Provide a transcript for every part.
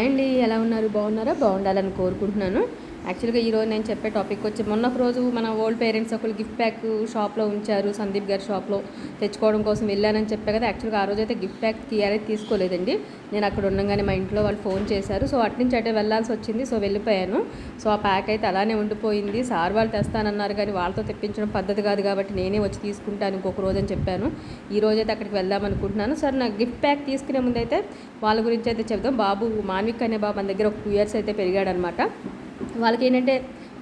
Hi అండి ఎలా ఉన్నారు? బాగున్నారా? బాగుండాలని కోరుకుంటున్నాను. యాక్చువల్గా ఈరోజు నేను చెప్పే టాపిక్ వచ్చి మొన్న రోజు మన ఓల్డ్ పేరెంట్స్ ఒకరు గిఫ్ట్ ప్యాక్ షాప్లో ఉంచారు సందీప్ గారి షాప్లో తెచ్చుకోవడం కోసం వెళ్ళానని చెప్పే కదా యాక్చువల్గా ఆ రోజు అయితే గిఫ్ట్ ప్యాక్ తీయాలని తీసుకోలేదండి. నేను అక్కడ ఉండగానే మా ఇంట్లో వాళ్ళు ఫోన్ చేశారు. సో అటు నుంచి అటే వెళ్ళాల్సి వచ్చింది. సో వెళ్ళిపోయాను. సో ఆ ప్యాక్ అయితే అలానే ఉండిపోయింది. సార్ వాళ్ళు తెస్తానన్నారు కానీ వాళ్ళతో తెప్పించడం పద్ధతి కాదు కాబట్టి నేనే వచ్చి తీసుకుంటాను ఇంకొక రోజు అని చెప్పాను. ఈ రోజైతే అక్కడికి వెళ్దాం అనుకుంటున్నాను. సార్ నాకు గిఫ్ట్ ప్యాక్ తీసుకునే ముందు అయితే వాళ్ళ గురించి అయితే చెప్దాం. బాబు మాన్విక్ అనే బాబు మన దగ్గర ఒక టూ ఇయర్స్ అయితే పెరిగాడనమాట. వాళ్ళకి ఏంటంటే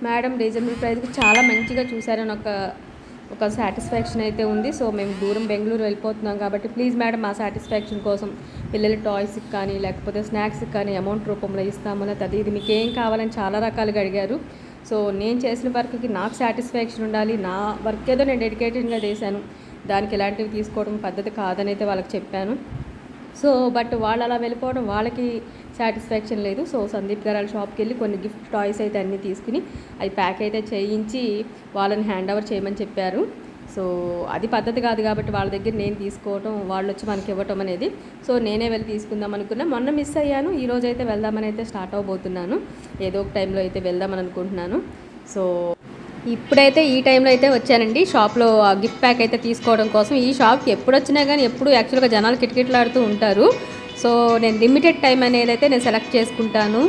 మేడం రీజనబుల్ ప్రైస్కి చాలా మంచిగా చూశారని ఒక ఒక సాటిస్ఫాక్షన్ అయితే ఉంది. సో మేము దూరం బెంగళూరు వెళ్ళిపోతున్నాం కాబట్టి ప్లీజ్ మేడం మా సాటిస్ఫాక్షన్ కోసం పిల్లల టాయ్స్కి కానీ లేకపోతే స్నాక్స్కి కానీ అమౌంట్ రూపంలో ఇస్తాము అది ఇది మీకు ఏం కావాలని చాలా రకాలుగా అడిగారు. సో నేను చేసిన వర్క్కి నాకు సాటిస్ఫాక్షన్ ఉండాలి. నా వర్క్ ఏదో నేను డెడికేటెడ్గా చేశాను. దానికి ఎలాంటివి తీసుకోవడం పద్ధతి కాదని అయితే వాళ్ళకి చెప్పాను. సో బట్ వాళ్ళు అలా వెళ్ళిపోవడం వాళ్ళకి సాటిస్ఫాక్షన్ లేదు. సో సందీప్ గారు వాళ్ళ షాప్కి వెళ్ళి కొన్ని గిఫ్ట్ టాయ్స్ అయితే అన్నీ తీసుకుని అది ప్యాక్ అయితే చేయించి వాళ్ళని హ్యాండ్ ఓవర్ చేయమని చెప్పారు. సో అది పద్ధతి కాదు కాబట్టి వాళ్ళ దగ్గర నేను తీసుకోవటం వాళ్ళు వచ్చి మనకి ఇవ్వటం అనేది. సో నేనే వెళ్ళి తీసుకుందాం అనుకున్నా. మొన్న మిస్ అయ్యాను. ఈ రోజు అయితే వెళ్దామని అయితే స్టార్ట్ అవబోతున్నాను. ఏదో ఒక టైంలో అయితే వెళ్దామని అనుకుంటున్నాను. సో ఇప్పుడైతే ఈ టైంలో అయితే వచ్చానండి. షాప్లో ఆ గిఫ్ట్ ప్యాక్ అయితే తీసుకోవడం కోసం. ఈ షాప్కి ఎప్పుడు వచ్చినా కానీ ఎప్పుడు యాక్చువల్గా జనాలు కిటకిటలాడుతూ ఉంటారు. సో నేను లిమిటెడ్ టైం అనేది అయితే నేను సెలెక్ట్ చేసుకుంటాను.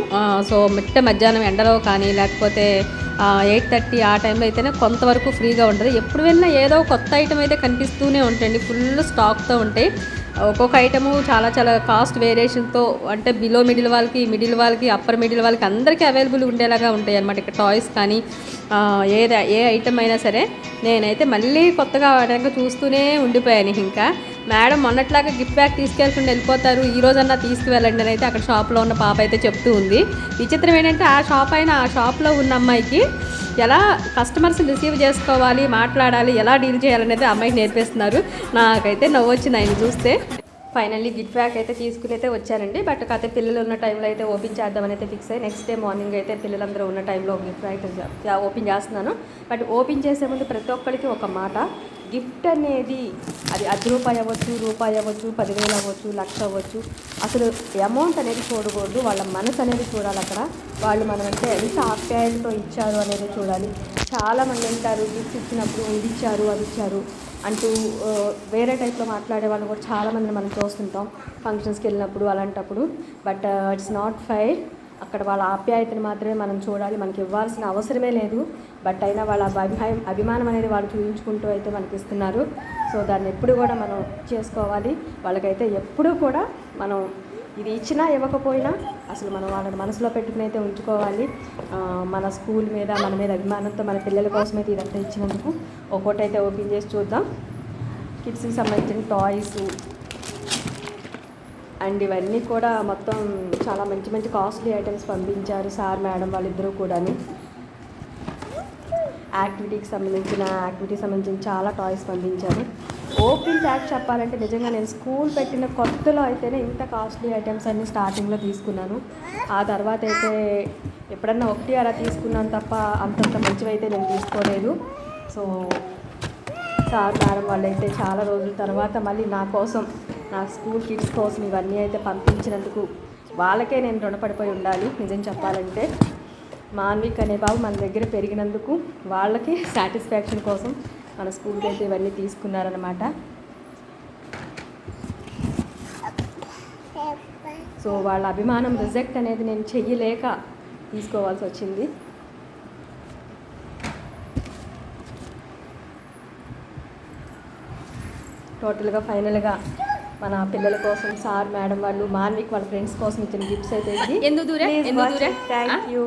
సో మిట్ట మధ్యాహ్నం ఎండలో కానీ లేకపోతే ఎయిట్ థర్టీ ఆ టైంలో అయితేనే కొంతవరకు ఫ్రీగా ఉంటుంది. ఎప్పుడు వెళ్ళినా ఏదో కొత్త ఐటమ్ అయితే కనిపిస్తూనే ఉంటాయండి ఫుల్ స్టాక్తో ఉంటాయి ఒక్కొక్క ఐటము చాలా చాలా కాస్ట్ వేరియేషన్తో అంటే బిలో మిడిల్ వాళ్ళకి మిడిల్ వాళ్ళకి అప్పర్ మిడిల్ వాళ్ళకి అందరికీ అవైలబుల్ ఉండేలాగా ఉంటాయి అనమాట ఇక్కడ టాయ్స్ కానీ ఏ ఏ ఐటమ్ అయినా సరే నేనైతే మళ్ళీ కొత్తగా వాడక చూస్తూనే ఉండిపోయాను. ఇంకా మేడం మొన్నట్లాగా గిఫ్ట్ బ్యాగ్ తీసుకెళ్తుండే వెళ్ళిపోతారు ఈ రోజన్నా తీసుకువెళ్ళండి అని అయితే అక్కడ షాప్లో ఉన్న పాప అయితే చెప్తూ ఉంది. విచిత్రం ఏంటంటే ఆ షాప్ అయినా ఆ షాప్లో ఉన్న అమ్మాయికి ఎలా కస్టమర్స్ రిసీవ్ చేసుకోవాలి మాట్లాడాలి ఎలా డీల్ చేయాలనేది ఆ అమ్మాయికి నేర్పిస్తున్నారు. నాకైతే నవ్వు వచ్చింది ఆయన చూస్తే. ఫైనల్లీ గిఫ్ట్ బ్యాక్ అయితే తీసుకుని అయితే వచ్చానండి. బట్ కథ పిల్లలు ఉన్న టైంలో అయితే ఓపెన్ చేద్దామని అయితే ఫిక్స్ అయ్యి నెక్స్ట్ డే మార్నింగ్ అయితే పిల్లలందరూ ఉన్న టైంలో గిఫ్ట్ బ్యాగ్ ఓపెన్ చేస్తున్నాను. బట్ ఓపెన్ చేసే ముందు ప్రతి ఒక్కరికి ఒక మాట. గిఫ్ట్ అనేది అది అర్ధ రూపాయి అవ్వచ్చు రూపాయి అవ్వచ్చు పదివేలు అవ్వచ్చు లక్ష అవ్వచ్చు. అసలు అమౌంట్ అనేది చూడకూడదు. వాళ్ళ మనసు అనేది చూడాలి అక్కడ. వాళ్ళు మనం అంటే ఎంత ఆప్యాయంతో ఇచ్చారు అనేది చూడాలి. చాలామంది అంటారు గిఫ్ట్ ఇచ్చినప్పుడు ఇది ఇచ్చారు అది ఇచ్చారు అంటూ వేరే టైప్లో మాట్లాడే వాళ్ళు కూడా చాలామందిని మనం చూస్తుంటాం. ఫంక్షన్స్కి వెళ్ళినప్పుడు అలాంటప్పుడు. బట్ ఇట్స్ నాట్ ఫైర్ అక్కడ వాళ్ళ ఆప్యాయతను మాత్రమే మనం చూడాలి మనకి ఇవ్వాల్సిన అవసరమే లేదు. బట్ అయినా వాళ్ళ అభిమాయం అభిమానం అనేది వాళ్ళు చూపించుకుంటూ అయితే మనకి ఇస్తున్నారు సో దాన్ని ఎప్పుడు కూడా మనం చేసుకోవాలి. వాళ్ళకైతే ఎప్పుడూ కూడా మనం ఇది ఇచ్చినా ఇవ్వకపోయినా అసలు మనం వాళ్ళని మనసులో పెట్టుకుని అయితే ఉంచుకోవాలి. మన స్కూల్ మీద మన మీద అభిమానంతో మన పిల్లల కోసం అయితే ఇదంతా ఇచ్చినందుకు ఒక్కోటైతే ఓపెన్ చేసి చూద్దాం. కిడ్స్కి సంబంధించిన టాయ్స్ అండ్ ఇవన్నీ కూడా మొత్తం చాలా మంచి మంచి కాస్ట్లీ ఐటమ్స్ పంపించారు సార్ మేడం వాళ్ళిద్దరూ కూడాను. యాక్టివిటీకి సంబంధించిన యాక్టివిటీకి సంబంధించిన చాలా టాయ్స్ పంపించారు. ఓపెన్ ట్యాక్ చెప్పాలంటే నిజంగా నేను స్కూల్ పెట్టిన కొత్తలో అయితేనే ఇంత కాస్ట్లీ ఐటమ్స్ అన్ని స్టార్టింగ్లో తీసుకున్నాను. ఆ తర్వాత అయితే ఎప్పుడన్నా ఒకటి అలా తీసుకున్నాను తప్ప అంతంత మంచివి అయితే నేను తీసుకోలేదు. సో సార్ మేడం వాళ్ళైతే చాలా రోజుల తర్వాత మళ్ళీ నా కోసం నా స్కూల్ కిడ్స్ కోసం ఇవన్నీ అయితే పంపించినందుకు వాళ్ళకే నేను రుణపడిపోయి ఉండాలి నిజం చెప్పాలంటే. మాన్విక్ అనే బాబు మన దగ్గర పెరిగినందుకు వాళ్ళకి సాటిస్ఫాక్షన్ కోసం మన స్కూల్కి అయితే ఇవన్నీ తీసుకున్నారనమాట సో వాళ్ళ అభిమానం రిజెక్ట్ అనేది నేను చెయ్యలేక తీసుకోవాల్సి వచ్చింది. టోటల్గా ఫైనల్గా మన పిల్లల కోసం సార్ మేడం వాళ్ళు మాన్విక్ వాళ్ళ ఫ్రెండ్స్ కోసం ఇచ్చిన గిఫ్ట్స్ అయితే ఎందుకు దూరే? ఎందుకు దూరే? Thank you